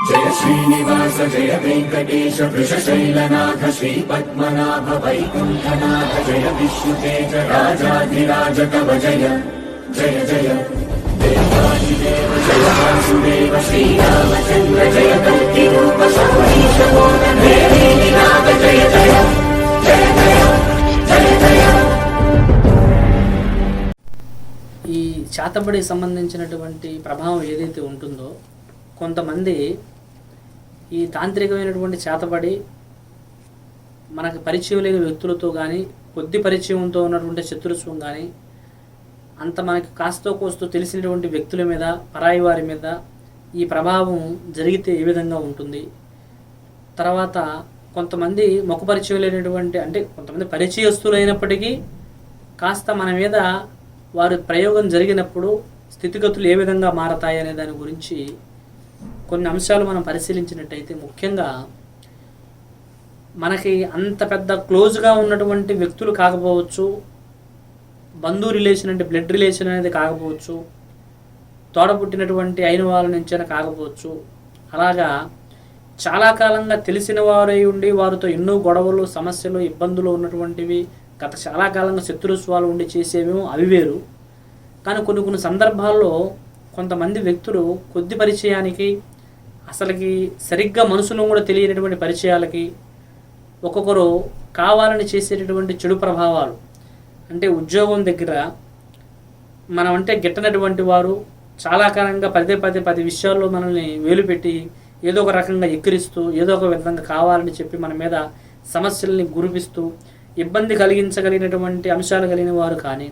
జయ శ్రీనివాస జయ వెంకటేశ వృషశైలనాథ శ్రీ పద్మనాభ వైకుంఠనాథ జయ విష్ణుతేజ రాజాధిరాజ కవ జయ జయ జయ. దేవాదిదేవ జయ వాసుదేవ శ్రీరామచంద్ర జయ కల్కి రూప సౌరీశ నాథ జయ జయ జయ జయ జయ జయ ఈ చాతబడి సంబంధించినటువంటి ప్రభావం ఏదైతే ఉంటుందో కొంతమంది ఈ తాంత్రికమైనటువంటి చేతబడి మనకు పరిచయం లేని వ్యక్తులతో కానీ కొద్ది పరిచయంతో ఉన్నటువంటి శత్రుత్వం కానీ అంత మనకి కాస్తో కోస్తో తెలిసినటువంటి వ్యక్తుల మీద పరాయి వారి మీద ఈ ప్రభావం జరిగితే ఏ విధంగా ఉంటుంది? తర్వాత కొంతమంది ముఖ పరిచయం లేనటువంటి అంటే కొంతమంది పరిచయస్తులు అయినప్పటికీ కాస్త మన మీద వారి ప్రయోగం జరిగినప్పుడు స్థితిగతులు ఏ విధంగా మారతాయి అనే దాని గురించి కొన్ని అంశాలు మనం పరిశీలించినట్టయితే ముఖ్యంగా మనకి అంత పెద్ద క్లోజ్గా ఉన్నటువంటి వ్యక్తులు కాకపోవచ్చు బంధు రిలేషన్ అంటే బ్లడ్ రిలేషన్ అనేది కాకపోవచ్చు తోడబుట్టినటువంటి అయిన వాళ్ళ నుంచైనా కాకపోవచ్చు. అలాగా చాలా కాలంగా తెలిసిన వారై ఉండి వారితో ఎన్నో గొడవలు సమస్యలు ఇబ్బందులు ఉన్నటువంటివి గత చాలా కాలంగా శత్రుత్వాలు ఉండి చేసేవేమో అవి వేరు. కానీ కొన్ని కొన్ని సందర్భాల్లో కొంతమంది వ్యక్తులు కొద్ది పరిచయానికి అసలుకి సరిగ్గా మనసులో కూడా తెలియనటువంటి పరిచయాలకి ఒక్కొక్కరు కావాలని చేసేటటువంటి చెడు ప్రభావాలు. అంటే ఉద్యోగం దగ్గర మనం అంటే గిట్టనటువంటి వారు చాలా కాలంగా పదే పదే పది విషయాల్లో మనల్ని వేలు పెట్టి ఏదో ఒక రకంగా ఎక్కిరిస్తూ ఏదో ఒక విధంగా కావాలని చెప్పి మన మీద సమస్యల్ని గురిపిస్తూ ఇబ్బంది కలిగించగలిగినటువంటి అంశాలు కలిగిన వారు కానీ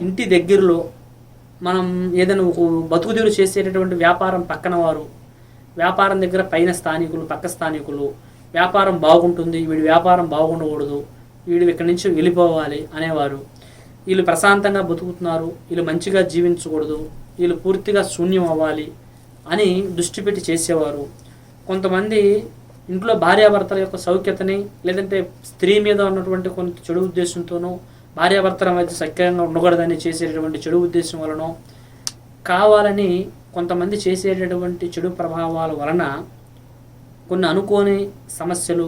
ఇంటి దగ్గరలో మనం ఏదైనా ఒక బతుకుదీరు చేసేటటువంటి వ్యాపారం పక్కన వారు వ్యాపారం దగ్గర పైన స్థానికులు పక్క స్థానికులు వ్యాపారం బాగుంటుంది వీడి వ్యాపారం బాగుండకూడదు వీడు ఇక్కడి నుంచి వెళ్ళిపోవాలి అనేవారు. వీళ్ళు ప్రశాంతంగా బతుకుతున్నారు వీళ్ళు మంచిగా జీవించకూడదు వీళ్ళు పూర్తిగా శూన్యం అవ్వాలి అని దృష్టి పెట్టి చేసేవారు. కొంతమంది ఇంట్లో భార్యాభర్తల యొక్క సౌఖ్యతని లేదంటే స్త్రీ మీద ఉన్నటువంటి కొంత చెడు ఉద్దేశంతోనో భార్యాభర్తల మధ్య సఖ్యంగా ఉండకూడదని చేసేటటువంటి చెడు ఉద్దేశం వలనో కావాలని కొంతమంది చేసేటటువంటి చెడు ప్రభావాల వలన కొన్ని అనుకోని సమస్యలు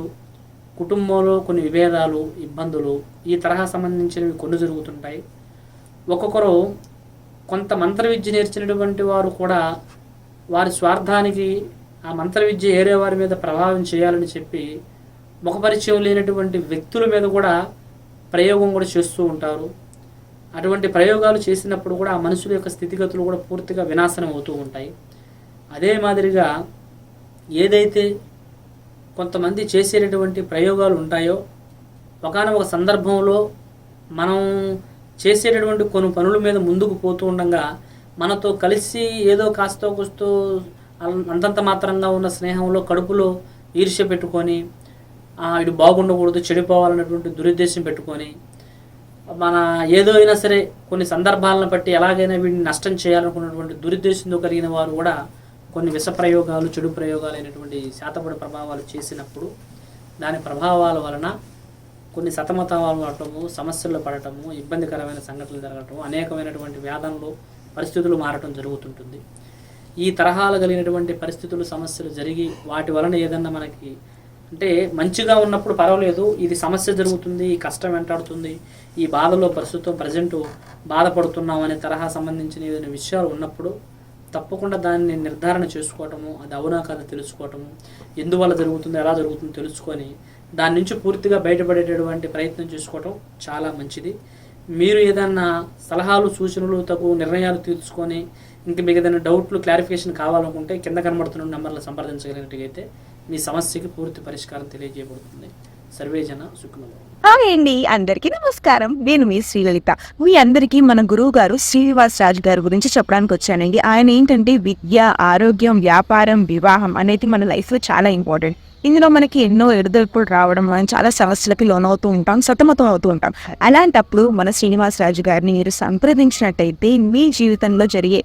కుటుంబంలో కొన్ని విభేదాలు ఇబ్బందులు ఈ తరహా సంబంధించినవి కొన్ని జరుగుతుంటాయి. ఒక్కొక్కరు కొంత మంత్ర విద్య నేర్చినటువంటి వారు కూడా వారి స్వార్థానికి ఆ మంత్ర విద్య ఏరే వారి మీద ప్రభావం చేయాలని చెప్పి ముఖపరిచయం లేనటువంటి వ్యక్తుల మీద కూడా ప్రయోగం కూడా చేస్తూ ఉంటారు. అటువంటి ప్రయోగాలు చేసినప్పుడు కూడా ఆ మనుషుల యొక్క స్థితిగతులు కూడా పూర్తిగా వినాశనం అవుతూ ఉంటాయి. అదే మాదిరిగా ఏదైతే కొంతమంది చేసేటటువంటి ప్రయోగాలు ఉంటాయో ఒకనొక సందర్భంలో మనం చేసేటటువంటి కొన్ని పనుల మీద ముందుకు పోతూ ఉండగా మనతో కలిసి ఏదో కాస్తో కూస్తూ అంతంత మాత్రంగా ఉన్న స్నేహంలో కడుపులో ఈర్ష్య పెట్టుకొని ఇటు బాగుండకూడదు చెడిపోవాలన్నటువంటి దురుద్దేశం పెట్టుకొని మన ఏదో అయినా సరే కొన్ని సందర్భాలను బట్టి ఎలాగైనా వీడిని నష్టం చేయాలనుకున్నటువంటి దురుద్దేశంతో కలిగిన వారు కూడా కొన్ని విష ప్రయోగాలు చెడు ప్రయోగాలు అయినటువంటి శాతపడి ప్రభావాలు చేసినప్పుడు దాని ప్రభావాల వలన కొన్ని సతమతాలు అవటము సమస్యల్లో పడటము ఇబ్బందికరమైన సంఘటనలు జరగటము అనేకమైనటువంటి వ్యాధనలు పరిస్థితులు మారటం జరుగుతుంటుంది. ఈ తరహాలు కలిగినటువంటి పరిస్థితులు సమస్యలు జరిగి వాటి వలన ఏదన్నా మనకి అంటే మంచిగా ఉన్నప్పుడు పర్వాలేదు ఇది సమస్య జరుగుతుంది ఈ కష్టం వెంటాడుతుంది ఈ బాధలో ప్రస్తుతం ప్రజెంట్ బాధపడుతున్నాం అనే తరహా సంబంధించిన ఏదైనా విషయాలు ఉన్నప్పుడు తప్పకుండా దాన్ని నిర్ధారణ చేసుకోవటము అది అవునా కాదా తెలుసుకోవటము ఎందువల్ల జరుగుతుందో ఎలా జరుగుతుందో తెలుసుకొని దాని నుంచి పూర్తిగా బయటపడేటటువంటి ప్రయత్నం చేసుకోవటం చాలా మంచిది. మీరు ఏదన్నా సలహాలు సూచనలు తగు నిర్ణయాలు తీసుకొని ఇంక మీకు ఏదైనా డౌట్లు క్లారిఫికేషన్ కావాలనుకుంటే కింద కనబడుతున్న నెంబర్లు సంప్రదించగలిగినట్టయితే మీ సమస్యకి పూర్తి పరిష్కారం తెలియజేయబడుతుంది. సర్వేజన సుఖనం హాయ్ అండి అందరికీ నమస్కారం. నేను మీ శ్రీలలిత. మీ అందరికీ మన గురువు గారు శ్రీనివాస్ రాజు గారి గురించి చెప్పడానికి వచ్చానండి. ఆయన ఏంటంటే విద్య ఆరోగ్యం వ్యాపారం వివాహం అనేది మన లైఫ్లో చాలా ఇంపార్టెంట్. ఇందులో మనకి ఎన్నో ఎడదొడుపులు రావడం మనం చాలా సమస్యలకి లోనవుతూ ఉంటాం సతమతం అవుతూ ఉంటాం. అలాంటప్పుడు మన శ్రీనివాస్ రాజు గారిని మీరు సంప్రదించినట్టయితే మీ జీవితంలో జరిగే